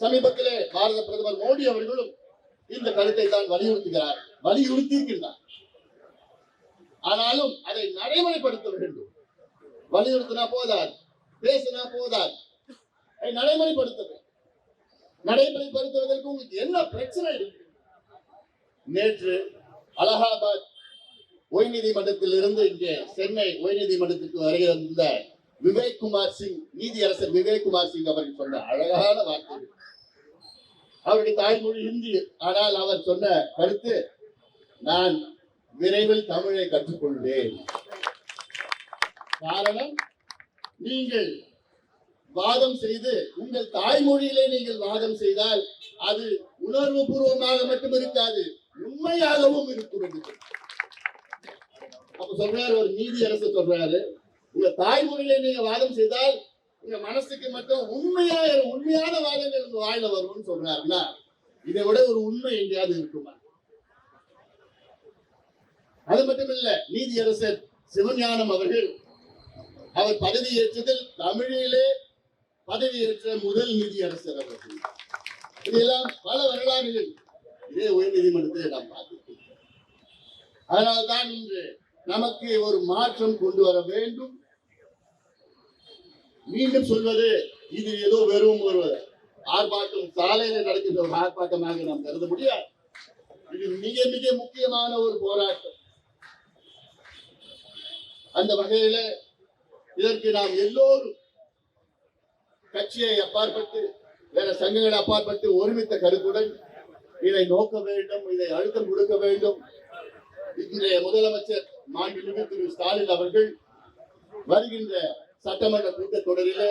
சமீபத்திலே பாரத பிரதமர் மோடி அவர்களும் இந்த கருத்தை தான் வலியுறுத்துகிறார். வலியுறுத்தியிருக்கிறார் ஆனாலும் அதை நடைமுறைப்படுத்த வேண்டும். வலியுறுத்தினா போதாது. பேசினா போதாது. அதை நடைமுறைப்படுத்த வேண்டும் நடைமுறைப்படுத்துவதற்கு உங்களுக்கு என்ன பிரச்சனை இருக்கு? நேற்று அலகாபாத் உயர்நீதிமன்றத்தில் இருந்து இங்கே சென்னை உயர்நீதிமன்றத்துக்கு வருகை விவேக் குமார் சிங் நீதியரசர் விவேக் குமார் சிங் அவர்கள் சொன்ன அழகான வார்த்தை அவருடைய தாய்மொழி ஹிந்தி ஆனால் அவர் சொன்ன கருத்து நான் விரைவில் தமிழை கற்றுக்கொள்வேன் காரணம் நீங்கள் வாதம் செய்து உங்கள் தாய்மொழியிலே நீங்கள் வாதம் செய்தால் அது உணர்வு பூர்வமாக மட்டும் இருக்காது உண்மையாகவும் இருக்கிறது சொன்னார். அப்ப சொல்றாரு ஒரு நீதியரசு சொல்றாரு உங்க தாய்மொழியிலே நீங்க வாதம் செய்தால் உங்க மனசுக்கு மட்டும் உண்மையா உண்மையான வாதங்கள் உங்க வாயில வரும்னு சொல்றாருன்னா இதை விட ஒரு உண்மை எங்கேயாவது இருக்குமா? அது மட்டும் இல்ல நீதியரசர் சிவஞானம் அவர்கள் அவர் பதவி ஏற்றதில் தமிழிலே பதவி ஏற்ற முதல் நீதியரசர் அவர்கள். இதெல்லாம் பல வரலாறுகள் இதே உயர்நீதிமன்றத்தில் நாம் பார்த்திருக்கிறோம். அதனால்தான் இன்று நமக்கு ஒரு மாற்றம் கொண்டு வர வேண்டும். மீண்டும் சொல்வது இது ஏதோ வெறும் ஒரு ஆர்ப்பாட்டம் சாலையில நடக்கின்ற ஒரு ஆர்ப்பாட்டமாக நாம் கருத முடியாது. இது மிக மிக முக்கியமான ஒரு போராட்டம். அந்த வகையில இதற்கு நாம் எல்லோரும் கட்சியை அப்பாற்பட்டு வேற சங்கங்களை அப்பாற்பட்டு ஒருமித்த கருத்துடன் இதை நோக்க வேண்டும் இதை அழுத்தம் கொடுக்க வேண்டும். இன்றைய முதலமைச்சர் மாண்புமிகு திரு ஸ்டாலின் அவர்கள் வருகின்ற சட்டமன்ற கூட்டத்தொடரிலே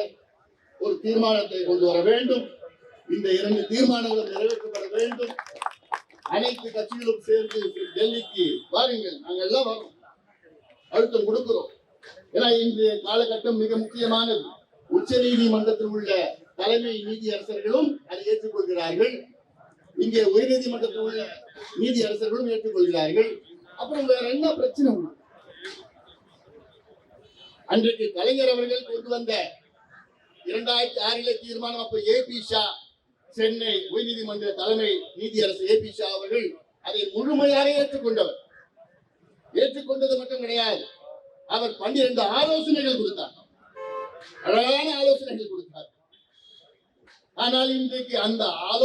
ஒரு தீர்மானத்தை கொண்டு வர வேண்டும். இந்த இரண்டு தீர்மானங்களும் நிறைவேற்றப்பட வேண்டும். அனைத்து கட்சிகளும் சேர்ந்து டெல்லிக்கு வாருங்கள். நாங்கள் எல்லாம் வரோம். அழுத்தம் கொடுக்கிறோம். ஏன்னா இன்றைய காலகட்டம் மிக முக்கியமானது. உச்ச நீதிமன்றத்தில் உள்ள தலைமை நீதியரசர்களும் அதை ஏற்றுக்கொள்கிறார்கள். இங்கே உயர்நீதிமன்றத்தில் உள்ள நீதியரசர்களும் ஏற்றுக்கொள்கிறார்கள். அப்புறம் வேற என்ன பிரச்சனை உண்டு? அன்றைக்கு கலைஞர் அவர்கள் கொண்டு வந்த இரண்டாயிரத்தி ஆறில தீர்மானம் அப்ப ஏ பி ஷா சென்னை உயர்நீதிமன்ற தலைமை நீதியரசு ஏ பி ஷா அவர்கள் அதை முழுமையாக ஏற்றுக்கொண்டவர். ஏற்றுக்கொண்டது மட்டும் கிடையாது அவர் பன்னிரண்டு ஆலோசனைகள் கொடுத்தார். அழகான ஆலோசனைகள் கொடுத்தார். ஆனால் இன்றைக்கு அந்த ஆலோசனை